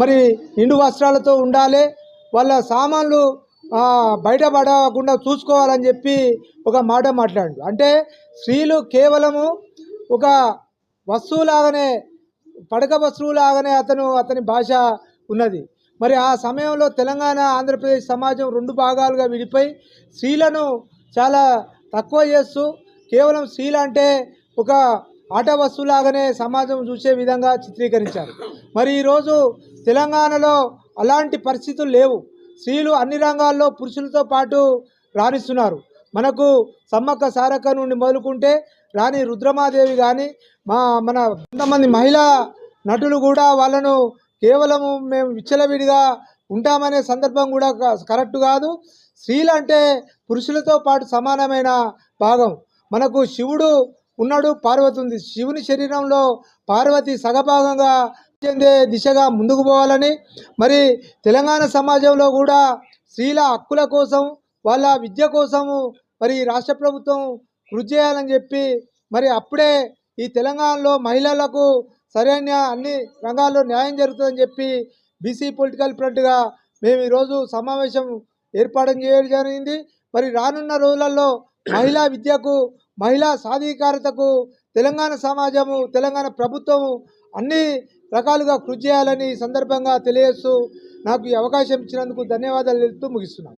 మరి నిండు వస్త్రాలతో ఉండాలి. వాళ్ళ సామాన్లు బయటపడకుండా చూసుకోవాలని చెప్పి ఒక మాట మాట్లాడు అంటే స్త్రీలు కేవలము ఒక వస్తువులాగానే పడక వస్తువులాగానే అతను అతని భాష ఉన్నది. మరి ఆ సమయంలో తెలంగాణ ఆంధ్రప్రదేశ్ సమాజం రెండు భాగాలుగా విడిపోయి స్త్రీలను చాలా తక్కువ చేస్తూ కేవలం స్త్రీలు అంటే ఒక ఆట వస్తువులాగానే సమాజం చూసే విధంగా చిత్రీకరించారు. మరి ఈరోజు తెలంగాణలో అలాంటి పరిస్థితులు లేవు. స్త్రీలు అన్ని రంగాల్లో పురుషులతో పాటు రాణిస్తున్నారు. మనకు సమ్మక్క సారక్క నుండి మొదలుకుంటే రాణి రుద్రమాదేవి కానీ మా మన కొంతమంది మహిళా నటులు కూడా వాళ్ళను కేవలము మేము విచ్చలవిడిగా ఉంటామనే సందర్భం కూడా క- కరెక్ట్ కాదు. స్త్రీలు అంటే పురుషులతో పాటు సమానమైన భాగం. మనకు శివుడు ఉన్నాడు పార్వతి ఉంది. శివుని శరీరంలో పార్వతి సగభాగంగా చెందే దిశగా ముందుకు పోవాలని మరి తెలంగాణ సమాజంలో కూడా స్త్రీల హక్కుల కోసం వాళ్ళ విద్య కోసము మరి రాష్ట్ర ప్రభుత్వం కృషి చేయాలని చెప్పి మరి అప్పుడే ఈ తెలంగాణలో మహిళలకు సరైన అన్ని రంగాల్లో న్యాయం జరుగుతుందని చెప్పి బీసీ పొలిటికల్ ఫ్రంట్గా మేము ఈరోజు సమావేశం ఏర్పాటు చేయడం జరిగింది. మరి రానున్న రోజులలో మహిళా విద్యకు మహిళా సాధికారతకు తెలంగాణ సమాజము తెలంగాణ ప్రభుత్వము అన్ని రకాలుగా కృషి చేయాలని సందర్భంగా తెలియజేస్తూ నాకు ఈ అవకాశం ఇచ్చినందుకు ధన్యవాదాలు తెలుపుతూ ముగిస్తున్నాను.